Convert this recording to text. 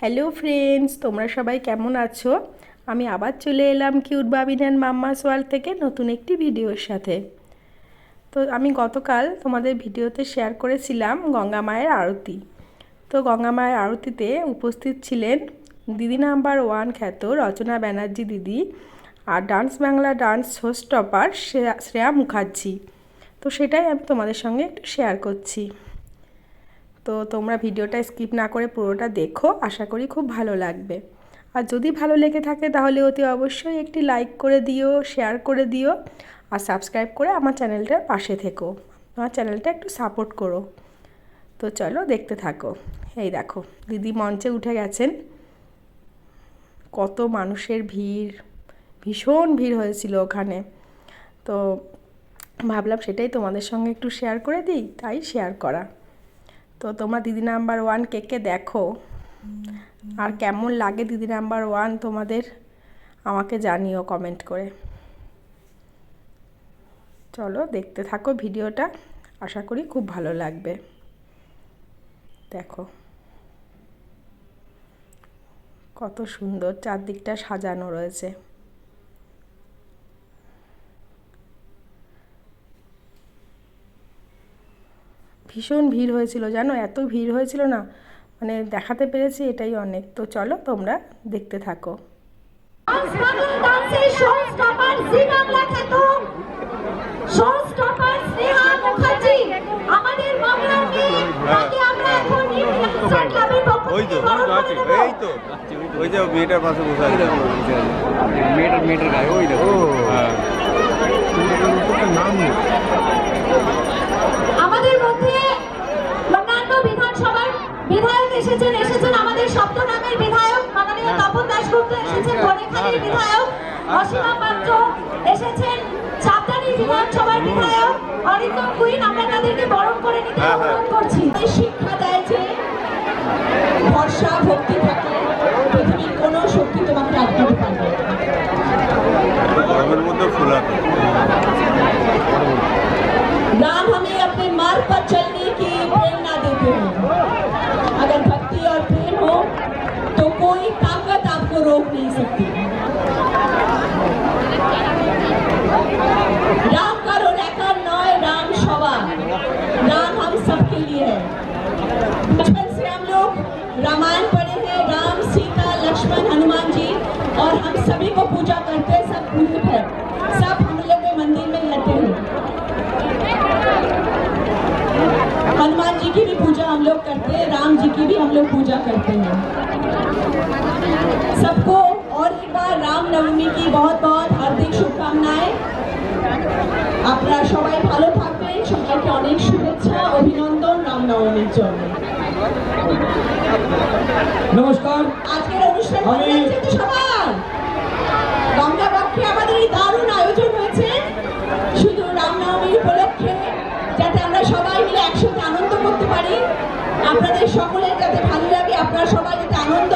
Hello friends, তোমরা সবাই কেমন আছো? আমি আবার চলে এলাম কিউট বাবিনান মাম্মাস ওয়ার্ল্ড থেকে নতুন একটি ভিডিওর সাথে। তো আমি গতকাল তোমাদের ভিডিওতে শেয়ার করেছিলাম গঙ্গা মায়ের আরতি। তো গঙ্গা মায়ের আরতিতে উপস্থিত ছিলেন দিদি নাম্বার ওয়ান খ্যাত রচনা ব্যানার্জি দিদি আর dance Bangla dance stopper Shreya Shreya Mukherjee. তো সেটাই আমি তোমাদের সঙ্গে একটু শেয়ার করছি। তো তোমরা ভিডিওটা স্কিপ না করে পুরোটা দেখো, আশা করি খুব ভালো লাগবে। আর যদি ভালো লেগে থাকে তাহলে অতি অবশ্যই একটি লাইক করে দিও, শেয়ার করে দিও, আর সাবস্ক্রাইব করে আমার চ্যানেলটার পাশে থেকো। আমার চ্যানেলটা একটু সাপোর্ট করো। তো চলো দেখতে থাকো। এই দেখো, দিদি মঞ্চে উঠে গেছেন। কত মানুষের ভিড়, ভীষণ ভিড় হয়েছিল ওখানে। তো ভাবলাম সেটাই তোমাদের সঙ্গে একটু শেয়ার করে দিই, তাই শেয়ার করা। তো তোমরা দিদি নাম্বার ওয়ান কেকে দেখো। আর কেমন লাগে দিদি নাম্বার ওয়ান তোমাদের? আমাকে জানিও কমেন্ট করে। চলো দেখতে থাকো ভিডিওটা। আশা করি খুব ভালো লাগবে। দেখো। কত সুন্দর চারদিকটা সাজানো রয়েছে। ভীষণ ভিড় হয়েছিল জানো? এত ভিড় হয়েছিল না? মানে দেখাতে পেরেছি এটাই অনেক। তো চলো তোমরা দেখতে থাকো। ওই তো। এই তো। ওই যে মেয়েটার পাশে বসে আছে। মেয়েটার মেয়েটার গায়ে ওই দেখো। হ্যাঁ। তপন দাশগুপ্ত এসেছেন বনেখালীর বিধায়ক অসীমা পাত্র এসেছেন চাপদানি বিধানসভার বিধায়ক অরিন্দম কুইন আমরা তাদেরকে বরণ করে নিতে হ্যাঁ, হ্যাঁ। অনুরোধ করছি এই শিক্ষা দেয় যে ভরসা ভক্তি থাকে পৃথিবীর কোনো শক্তি তোমাকে আটকাতে পারবে না। গরমের মধ্যে ফোলা राम हमें अपने मार्ग पर चलने की प्रेरणा देते हैं आपको रोक नहीं सकती राम का एकर नॉय राम सवा राम हम सबके लिए है बचपन से हम लोग रामायण पढ़े हैं राम सीता लक्ष्मण हनुमान जी और हम सभी को पूजा करते हैं सब पुण्य है सब हम लोग के मंदिर में रहते हैं हनुमान जी की भी पूजा हम लोग करते हैं, राम जी की भी हम लोग पूजा करते हैं। सबको और एक बार राम नवमी की बहुत बहुत हार्दिक शुभकामनाएं আপনারা সবাই ভালো থাকবেন সবাইকে অনেক শুভেচ্ছা অভিনন্দন রামনবমীর জন্য নমস্কার আজকের অনুষ্ঠান আমি- ভালো লাগছে তো সবার গঙ্গা পক্ষে আমাদের এই দারুণ আয়োজন হয়েছে শুধু রামনবমীর উপলক্ষে যাতে আমরা সবাই মিলে একসাথে আনন্দ করতে পারি আপনাদের সকলের যাতে ভালো লাগে আপনারা সবাই যাতে আনন্দ